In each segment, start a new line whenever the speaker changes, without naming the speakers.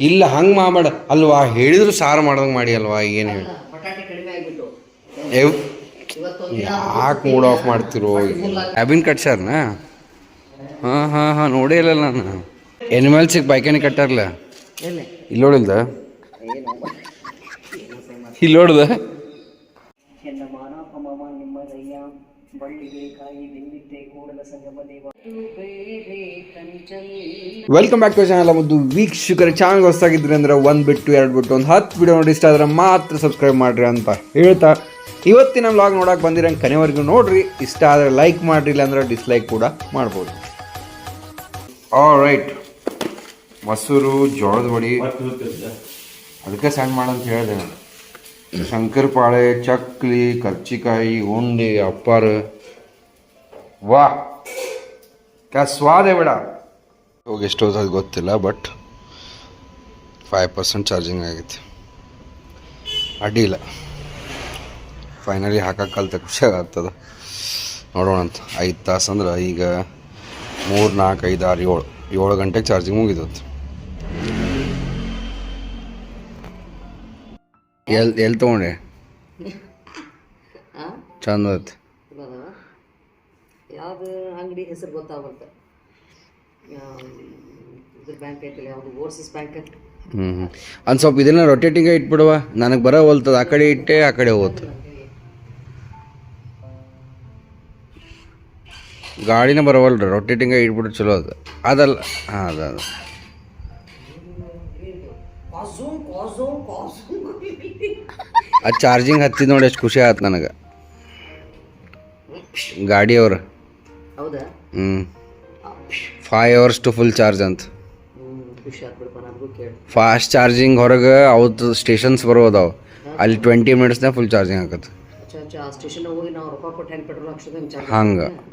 ಇಲ್ಲ ಹಂಗೆ ಮಾಡಬೇಡ. ಅಲ್ವಾ? ಹೇಳಿದ್ರು ಸಾರು ಮಾಡ್ದಂಗೆ ಮಾಡಿ ಅಲ್ವಾ? ಏನು ಹೇಳಿ? ಯಾಕೆ ಮೂಡ್ ಆಫ್ ಮಾಡ್ತಿರೋ ಕ್ಯಾಬಿನ್ ಕಟ್ಸಾರನ ಹಾಂ ಹಾಂ ಹಾಂ ನೋಡೇ ಇಲ್ಲ ನಾನು. ಎನಿಮಲ್ಸಿಗೆ ಬೈಕೇನೆ ಕಟ್ಟಾರಲ್ಲ
ಇಲ್ಲೋಡಿಲ್ದ?
ಇಲ್ಲಿ ನೋಡಿಲ್ದ ಇಲ್ಲಿ ನೋಡ್ದ
ಎನ್ನ ಮಾನಾಪಮಮ ನಿಮ್ಮ ದಯ್ಯ ಬಳ್ಳಿಗೆ ಕಾಯಿ ಬೆಂದಿದ್ದೆ ಕೂಡಲ ಸಂಗಮ ದೇವ ಬೇರೆ ಕಂಚಲ್ಲ
ವೆಲ್ಕಮ್ ಬ್ಯಾಕ್ ಟು ಚಾನಲ್ ಮುದ್ದು ವೀಕ್ಷಕರ ಚಾನಲ್ ಹೊಸದಾಗಿದ್ರೆ ಅಂದ್ರೆ ಒಂದು ಬಿಟ್ಟು ಎರಡು ಬಿಟ್ಟು ಒಂದು ಹತ್ತು ವಿಡಿಯೋ ನೋಡಿ ಇಷ್ಟ ಆದ್ರೆ ಮಾತ್ರ ಸಬ್ಸ್ಕ್ರೈಬ್ ಮಾಡ್ರಿ ಅಂತ ಹೇಳ್ತಾ. ಇವತ್ತಿನ ವ್ಲಾಗ್ ನೋಡಕ್ಕೆ ಬಂದಿರಂಗೆ ಕನೆವರೆಗೂ ನೋಡ್ರಿ ಇಷ್ಟ ಆದರೆ ಲೈಕ್ ಮಾಡ್ರಿ ಇಲ್ಲಾಂದ್ರೆ ಡಿಸ್ಲೈಕ್ ಕೂಡ ಮಾಡ್ಬೋದು. ಆಲ್ ರೈಟ್ ಮೊಸರು ಜೋಳದ ಬಡಿ ಅದಕ್ಕೆ ಸಣ್ಣ ಮಾಡಂತ ಹೇಳಿದೆ ನಾನು. ಶಂಕರಪಾಳೆ, ಚಕ್ಲಿ, ಕರ್ಚಿಕಾಯಿ, ಉಂಡೆ, ಅಪ್ಪಾರ. ವಾ. ಕ್ಯಾ ಸ್ವಾದೇ ಬೇಡ. ಹೋಗಿ ಎಷ್ಟು ಅದು ಗೊತ್ತಿಲ್ಲ, ಬಟ್ ಫೈವ್ ಪರ್ಸೆಂಟ್ ಚಾರ್ಜಿಂಗ್ ಆಗೈತಿ ಅಡ್ಡಿಲ್ಲ ಫೈನಲಿ ಹಾಕಕ್ಕೆ ಕಲ್ತ ಖುಷಿ ಆಗ್ತದೆ. ನೋಡೋಣ ಅಂತ. ಐದು ತಾಸು ಅಂದ್ರೆ ಈಗ ಮೂರು, ನಾಲ್ಕು, ಐದು, ಆರು, ಏಳು. ಏಳು ಗಂಟೆಗೆ ಚಾರ್ಜಿಂಗ್ ಮುಗಿದತ್ತು ಎಲ್ಲಿ ಎಲ್ಲಿ ತೊಗೊಂಡೆ?
ಹಾಂ
ಚಂದ ಆಯ್ತು.
ಯಾವ್ದು ಅಂಗಡಿ ಹೆಸರು ಗೊತ್ತಾಗುತ್ತೆ ಇದ್ರ ಬ್ಯಾಂಕ್ ಐತಿಲ್ಲ ಯಾವುದು ಓವರ್ಸೀಸ್ ಬ್ಯಾಂಕ್
ಹ್ಞೂ ಒಂದು ಸ್ವಲ್ಪ ಇದನ್ನ ರೊಟೇಟಿಂಗ ಇಟ್ಬಿಡುವ. ನನಗೆ ಬರ ಹೋಲ್ತದ ಆ ಕಡೆ ಇಟ್ಟೆ ಆ ಕಡೆ ಹೋತು ಗಾಡಿನೇ ಬರವಲ್ರಿ ರೊಟೇಟಿಂಗ ಇಟ್ಬಿಟ್ಟು ಚಲೋ ಅದು. ಅದಲ್ಲ ಹಾಂ ಅದ ಅದು ಚಾರ್ಜಿಂಗ್ ಹತ್ತಿದ ನೋಡಿ ಎಷ್ಟು ಖುಷಿ ಆಯ್ತು ನನಗೆ. ಗಾಡಿಯವ್ರು ಹ್ಞೂ five hours to full charge ಅಂತ. ಫಾಸ್ಟ್ ಚಾರ್ಜಿಂಗ್ ಹೊರಗೆ ಅವತ್ತು ಸ್ಟೇಷನ್ಸ್ ಬರೋದಾವ ಅಲ್ಲಿ ಟ್ವೆಂಟಿ ಮಿನಿಟ್ಸ್ನಾಗ ಫುಲ್ ಚಾರ್ಜಿಂಗ್ ಆಗತ್ತೆ
ಹೋಗಿ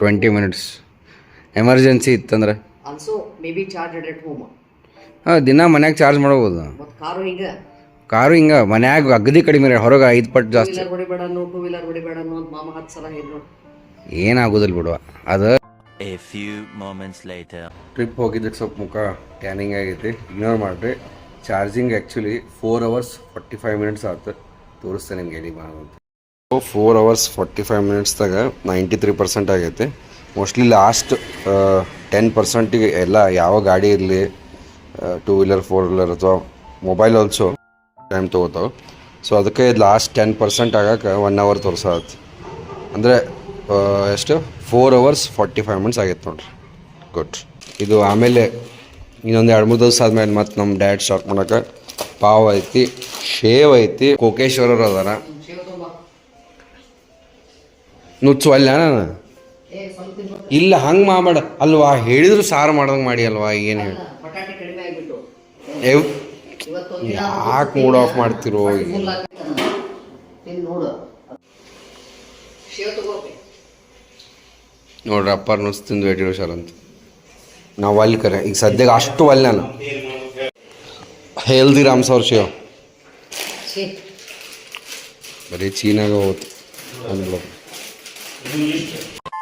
ಟ್ವೆಂಟಿ ಮಿನಿಟ್ಸ್ ಎಮರ್ಜೆನ್ಸಿ ಇತ್ತಂದ್ರೆ. ಹಾಂ ದಿನ ಮನ್ಯಾಗ ಚಾರ್ಜ್ ಮಾಡ್ಬೋದು.
ಕಾರು ಹಿಂಗೆ
ಮನ್ಯಾಗ ಅಗದಿ ಕಡಿಮೆ ಹೊರಗೆ ಐದು ಪಟ್ಟು ಜಾಸ್ತಿ. ಏನಾಗೋದಿಲ್ಲ ಬಿಡುವ ಅದು. ಟ್ರಿಪ್ ಹೋಗಿದ್ದಕ್ಕೆ ಸ್ವಲ್ಪ ಮುಖ ಟ್ಯಾನಿಂಗ್ ಆಗೈತಿ. ಇಗ್ನೋರ್ ಮಾಡಿರಿ. Charging actually four hours forty five minutes ಆಯ್ತು ತೋರಿಸ್ತೇನೆ ನಿಮ್ಗೆ ಎಲ್ಲಿ ಮಾಡೋದು ಫೋರ್ ಅವರ್ಸ್ ಫಾರ್ಟಿ ಫೈವ್ ಮಿನಿಟ್ಸ್ದಾಗ ನೈಂಟಿ ತ್ರೀ ಪರ್ಸೆಂಟ್ ಆಗೈತಿ. ಮೋಸ್ಟ್ಲಿ ಲಾಸ್ಟ್ ಟೆನ್ ಪರ್ಸೆಂಟಿಗೆ ಎಲ್ಲ ಯಾವ ಗಾಡಿ ಇರಲಿ ಟೂ ವೀಲರ್ ಫೋರ್ ವೀಲರ್ ಅಥವಾ ಮೊಬೈಲ್ ಆಲ್ಸೋ ಟೈಮ್ ತೊಗೋತಾವೆ ಸೊ ಅದಕ್ಕೆ ಇದು ಲಾಸ್ಟ್ ಟೆನ್ ಪರ್ಸೆಂಟ್ ಆಗೋಕೆ ಒನ್ ಅವರ್ ತೋರಿಸತ್ತೆ ಅಂದರೆ ಎಷ್ಟು? Four hours forty five minutes ಆಗೈತೆ ನೋಡ್ರಿ. ಗುಡ್ ಇದು ಆಮೇಲೆ ಇನ್ನೊಂದು ಎರಡು ಮೂರು ದಿವಸ ಆದಮೇಲೆ ಮತ್ತೆ ನಮ್ಮ ಡ್ಯಾಡ್ ಸ್ಟಾರ್ಟ್ ಮಾಡೋಕೆ ಪಾವ್ ಐತಿ ಶೇವ್ ಐತಿ ಕೋಕೇಶ್ವರರು ಅದಾರ. ನುಚ್ಚು ಅಲ್ಲ ನಾನು ಇಲ್ಲ ಹಂಗೆ ಮಾಡ ಅಲ್ವಾ? ಹೇಳಿದ್ರು ಸಾರು ಮಾಡ್ದಂಗೆ ಮಾಡಿ ಅಲ್ವಾ? ಏನು ಹೇಳಿ? ಯಾಕೆ ಮೂಡ್ ಆಫ್ ಮಾಡ್ತಿರೋ ನೋಡ್ರಿ ಅಪ್ಪಾರ ನುಚ್ಚು ತಿಂದು ವೇಟಿರೋ ಸರ್ ಅಂತ. ನಾವು ಅಲ್ಲಿ ಕರೆ. ಈಗ ಸದ್ಯಕ್ಕೆ ಅಷ್ಟು ಅಲ್ಲಿ ನಾನು. Healthy Ram sir Shiva.
ಛೀ.
ಬರೀ ಚೀನಾಗ ಹೋತು ಅಂದ್ಬಿಡು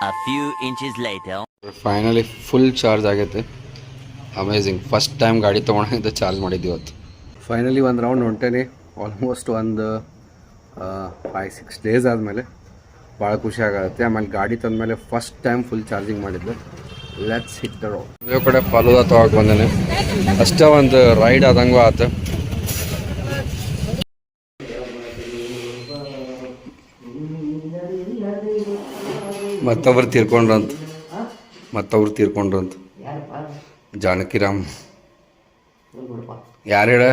A few inches later.
Finally full charge ಆಗೈತೆ. ಅಮೇಝಿಂಗ್ ಫಸ್ಟ್ ಟೈಮ್ ಗಾಡಿ ತೊಗೊಂಡಿದ್ದ ಚಾರ್ಜ್ ಮಾಡಿದ್ವಿ ಇವತ್ತು. ಫೈನಲಿ ಒಂದು ರೌಂಡ್ ಹೊಂಟೇನಿ. ಆಲ್ಮೋಸ್ಟ್ ಒಂದು ಫೈವ್ ಸಿಕ್ಸ್ ಡೇಸ್ ಆದಮೇಲೆ ಭಾಳ ಖುಷಿ ಆಗತ್ತೆ ಆಮೇಲೆ ಗಾಡಿ ತಂದಮೇಲೆ ಫಸ್ಟ್ ಟೈಮ್ ಫುಲ್ ಚಾರ್ಜಿಂಗ್ ಮಾಡಿದ್ಲು. ಲೆಟ್ಸ್ ಹಿಟ್ ದ ರೋಡ್ ಇದೇ ಕಡೆ ಫಲೂದ ತೊಗೊಳಕ್ಕೆ ಬಂದೇನೆ. ಅಷ್ಟೇ ಒಂದು ರೈಡ್ ಆದಂಗೂ ಆತು. ಮತ್ತೊಬ್ರು ತೀರ್ಕೊಂಡ್ರಂತ. ಮತ್ತೊಬ್ರು ತೀರ್ಕೊಂಡ್ರಂತ. ಜಾನಕಿರಾಮ್. ಯಾರು ಹೇಳ?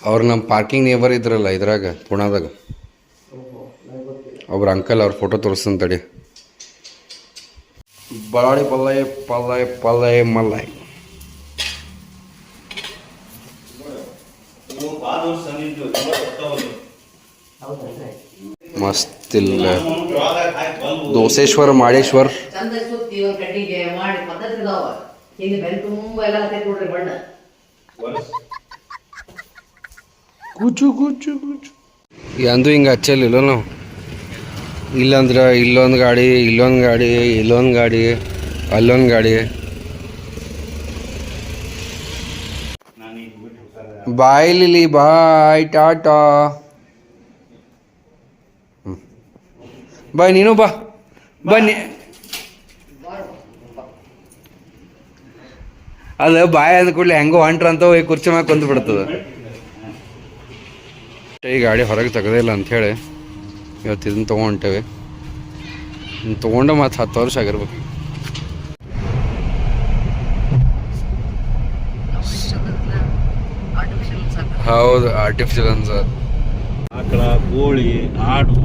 ಅವ್ರು ನಮ್ಮ ಪಾರ್ಕಿಂಗ್ ನೇಬರ್ ಇದ್ರಲ್ಲ ಇದ್ರಾಗ ಪುಣಾದಾಗ. ಒಬ್ರು ಅಂಕಲ್ ಅವ್ರ ಫೋಟೋ ತೋರಿಸ್ತಾನೆ ತಡಿ. ಬಳ್ಳಾಳಿ ಪಲ್ಲಾಯ ಪಲ್ಲಾಯ ಪಲ್ಲಾಯ ಮಲ್ಲಾಯ.
ಮಸ್ತ್
ಮಸ್ತಿಲ್ಲ. ದೋಸೇಶ್ವರ ಮಾಡೇಶ್ವರ್
ಚಂದ ಸುತ್ತಿ ಒಂದು ಕಡ್ಡಿಗೆ ಮಾಡಿ ಪದ್ಧತಿ ಇದಾವ ಹಿಂಗೆ ಬೆನ್ ತುಂಬ ಎಲ್ಲ ಹತ್ತೈತಿ ನೋಡ್ರಿ ಬಣ್ಣ
ಕುಚು ಕೂಚು ಕೂಚು ಎಂದು ಹಿಂಗೆ ಹಚ್ಚಲಿಲ್ಲ ನಾವು. ಇಲ್ಲಂದ್ರೆ ಇಲ್ಲೊಂದು ಗಾಡಿ ಇಲ್ಲೊಂದು ಗಾಡಿ ಇಲ್ಲೊಂದು ಗಾಡಿ, ಅಲ್ಲೊಂದು ಗಾಡಿ. ಬಾಯ್ ಲಿಲಿ ಬಾಯ್, ಟಾಟಾ. ಬಾಯ್, ನೀನು ಬಾ. ಬನ್ನಿ ಅದು ಬಾಯ್ ಅಂದ ಕೂಡಲೇ ಹೆಂಗೋ ಹೊಂಟ್ರಂತ ಹೋಗಿ ಕುರ್ಚಿ ಮ್ಯಾಗ ಕುಂತು ಬಿಡ್ತದ ಈ ಗಾಡಿ ಹೊರಗೆ ತೆಗದೇ ಇಲ್ಲ ಅಂಥೇಳಿ ಇವತ್ತು ಇದನ್ನು ತೊಗೊಂಡೇವೆ. ತೊಗೊಂಡು ಮತ್ತು ಹತ್ತು ವರ್ಷ ಆಗಿರ್ಬೇಕು. ಹೌದು ಆರ್ಟಿಫಿಷಿಯಲ್ ಅನ್ಸ.
ಆಕಳ ಕೋಳಿ ಆಡು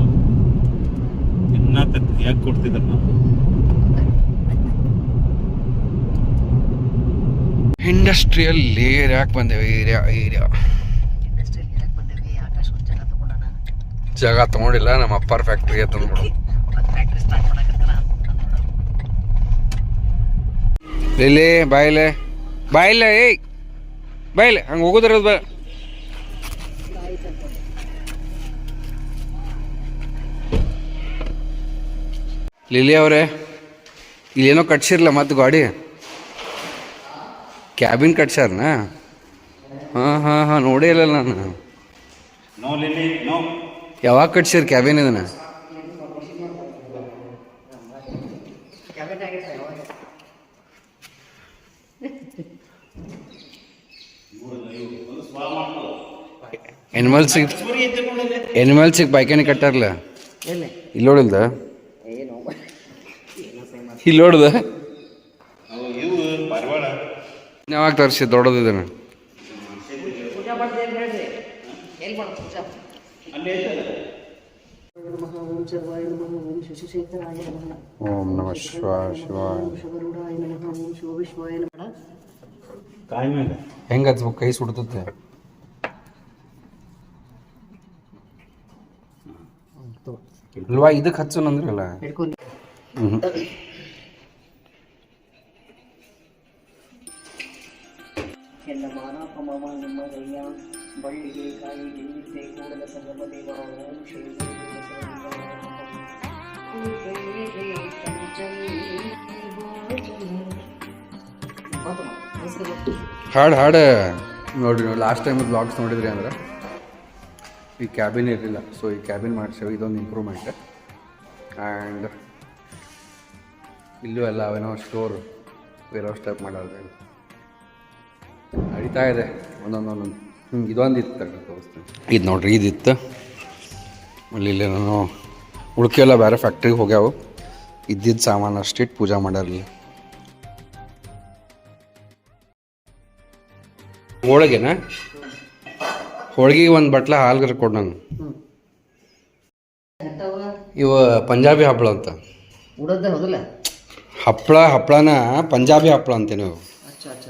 ಇನ್ನ ಯಾಕೆ ಕೊಡ್ತಿದ್ರು ನಾವು?
ಇಂಡಸ್ಟ್ರಿಯಲ್ ಏರಿಯಾಕ್ ಬಂದೇವೆ? ಏರಿಯಾ ಏರಿಯಾ ಜಾಗ ತಗೊಂಡಿಲ್ಲ ನಮ್ಮ ಅಪ್ಪಾರ ಫ್ಯಾಕ್ಟ್ರಿಗೆ ತಂದ್ಬಿಡು ಲಿಲ್ಲಿ ಬಾಯಿಲೆ. ಬಾಯಿಲೆ ಏಯ್. ಬಾಯಿಲೆ ಹಂಗೆ ಹೋಗುದ್ರ ಬಾ. ಲಿಲಿ ಅವರೇ ಇಲ್ಲೇನೋ ಕಟ್ಸಿರ್ಲ ಮತ್ತೆ ಗಾಡಿ. ಕ್ಯಾಬಿನ್ ಕಟ್ಸ್ಯಾರನ? ಹಾಂ ಹಾಂ ಹಾಂ ನೋಡೇ ಇಲ್ಲ ನಾನು.
ನೋ ಲಿಲಿ ನೋ
ಯಾವಾಗ ಕಟ್ಸಿರ್ ಕ್ಯಾಬಿನ್ ಇದನ್ನ? ಎನಿಮಲ್ಸಿಗೆ ಎನಿಮಲ್ಸಿಗೆ ಬೈಕೇನೆ ಕಟ್ಟಾರಲ್ಲ
ಇಲ್ಲೋಡಿಲ್ದ
ಇಲ್ಲಿ ನೋಡಿಲ್ದ?
ಏನು?
ಇಲ್ಲಿ ನೋಡ್ದ?
ಅವು ಇವು ಪಾರಿವಾಳ
ಯಾವಾಗ ತರಿಸಿ ದೊಡ್ಡದಿದ್ದಾನೆ
ಓಂ ನಮಃ ಶಿವಾಯ
ಓಂ
ಶಿವರುಡಾಯ ನಮಃ ಓಂ ಶಿವ ವಿಶ್ವಾಯ ನಮಃ
ಮೇಲೆ
ಹೆಂಗೆ ಹಚ್ಬೇಕು? ಕೈ ಸುಡ್ತತೆ. ಅಲ್ವಾ ಇದಕ್ಕೆ ಹಚ್ಚು ಅಂದ್ರಲ್ಲ? ಹ್ಞೂ
ಎಲ್ಲ ದಯ್ಯ ಬಳ್ಳಿಗೆ ಕಾಯಿ ಗೆಲ್ಲಿದ್ದೆ ಕೂಡಲ ಸಂಗಮ
ಹಾಡು ಹಾಡು. ನೋಡ್ರಿ ನೋಡಿ ಲಾಸ್ಟ್ ಟೈಮ್ ಬ್ಲಾಗ್ಸ್ ನೋಡಿದ್ರಿ ಅಂದ್ರೆ, ಈ ಕ್ಯಾಬಿನ್ ಇರಲಿಲ್ಲ. ಸೊ ಈ ಕ್ಯಾಬಿನ್ ಮಾಡ್ಸೇವೆ ಇದೊಂದು ಇಂಪ್ರೂವ್ಮೆಂಟ್ ಆ್ಯಂಡ್ ಇಲ್ಲೂ ಎಲ್ಲ ಅವೇನೋ ಸ್ಟೋರ್ ಬೇರೆ ಸ್ಟೆಪ್ ಮಾಡೋದು ಅಡಿತಾ ಇದೆ ಒಂದೊಂದು ಹಿಂಗೆ ಇದೊಂದು ಇತ್ತು ತೋರಿಸ್ತೀನಿ ಇದು ನೋಡ್ರಿ ಇದಿತ್ತು. ಅಲ್ಲಿ ಇಲ್ಲಿ ನಾನು ಉಳ್ಕೆಲ್ಲ ಬೇರೆ ಫ್ಯಾಕ್ಟ್ರಿಗೆ ಹೋಗ್ಯಾವು. ಇದ್ದಿದ್ದು ಸಾಮಾನು ಅಷ್ಟಿಟ್ಟು ಪೂಜಾ ಮಾಡ್ಯಾರಲ್ಲಿ ಹೋಳಿಗೆನಾ? ಹೋಳಿಗೆ ಒಂದು ಬಟ್ಲ ಹಾಲ್ಗರ ಕೊಡು
ನಾನು.
ಇವ ಪಂಜಾಬಿ ಹಪ್ಪಳ ಅಂತ. ಹಪ್ಪಳ ಹಪ್ಪಳನ ಪಂಜಾಬಿ ಹಪ್ಪಳ ಅಂತೀನಿ ನಾವು
ಅಚ್ಚ ಅಚ್ಚ.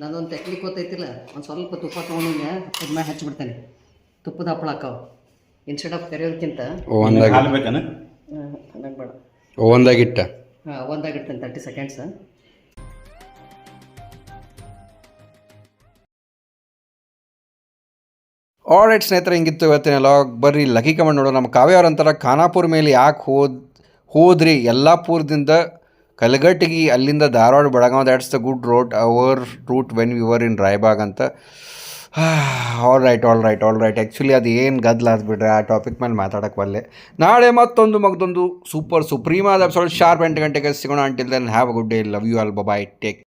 ನಂದೊಂದು ತೆಕ್ಲಿಕ್ ಗೊತ್ತೈತಿಲ್ಲ? ಒಂದು ಸ್ವಲ್ಪ ತುಪ್ಪ ತೊಗೊಂಡಿದ್ದೆ ಹಪ್ಪದ ಮ್ಯಾಗ ಹಚ್ಚಿಬಿಡ್ತೇನೆ ತುಪ್ಪದ ಹಪ್ಪಳ ಹಾಕಾವ. ಇನ್ಸ್ಟೆಡ್ ಆಫ್ ಕರಿಯೋದಕ್ಕಿಂತ
ಓ
ಹಾಲು ಬೇಕನ?
ನಂಗೆ ಬೇಡ
ಓವನ್ದಾಗ ಇಟ್ಟ?
ಹಾಂ ಒಂದಾಗಿಡ್ತೇನೆ ತರ್ಟಿ ಸೆಕೆಂಡ್ಸ್
ಆಲ್ರೈಟ್ ಸ್ನೇಹಿತರೆ ಹಿಂಗಿತ್ತು ಇವತ್ತಿನ ಲಾಗ್ ಬರ್ರಿ ಲಕ್ಕಿ ಕಮೆಂಟ್ ನೋಡೋಣ. ನಮ್ಮ ಕಾವ್ಯ ಅವ್ರ ಅಂತಾರ ಖಾನಾಪುರ ಮೇಲೆ ಯಾಕೆ ಹೋದ್ ಹೋದ್ರಿ? ಯಲ್ಲಾಪುರದಿಂದ ಕಲಗಟ್ಟಿಗೆ ಅಲ್ಲಿಂದ Dharwad Belgaum that's the good road our route when we were in Raibag ಅಂತ. All right all right all right actually ಅದು ಏನು ಗದ್ದಲ ಬಿಡ್ರಿ, ಆ ಟಾಪಿಕ್ ಮೇಲೆ ಮಾತಾಡಕ್ಕೆ ಬಲ್ಲೆ. ನಾಳೆ ಮತ್ತೊಂದು ಮಗದೊಂದು ಸೂಪರ್ ಸುಪ್ರೀಮಾದ ಎಪಿಸೋಡ್ ಶಾರ್ಪ್ ಎಂಟು ಗಂಟೆಗೆ ಸಿಗೋಣ. Until then have a good day love you all bye bye take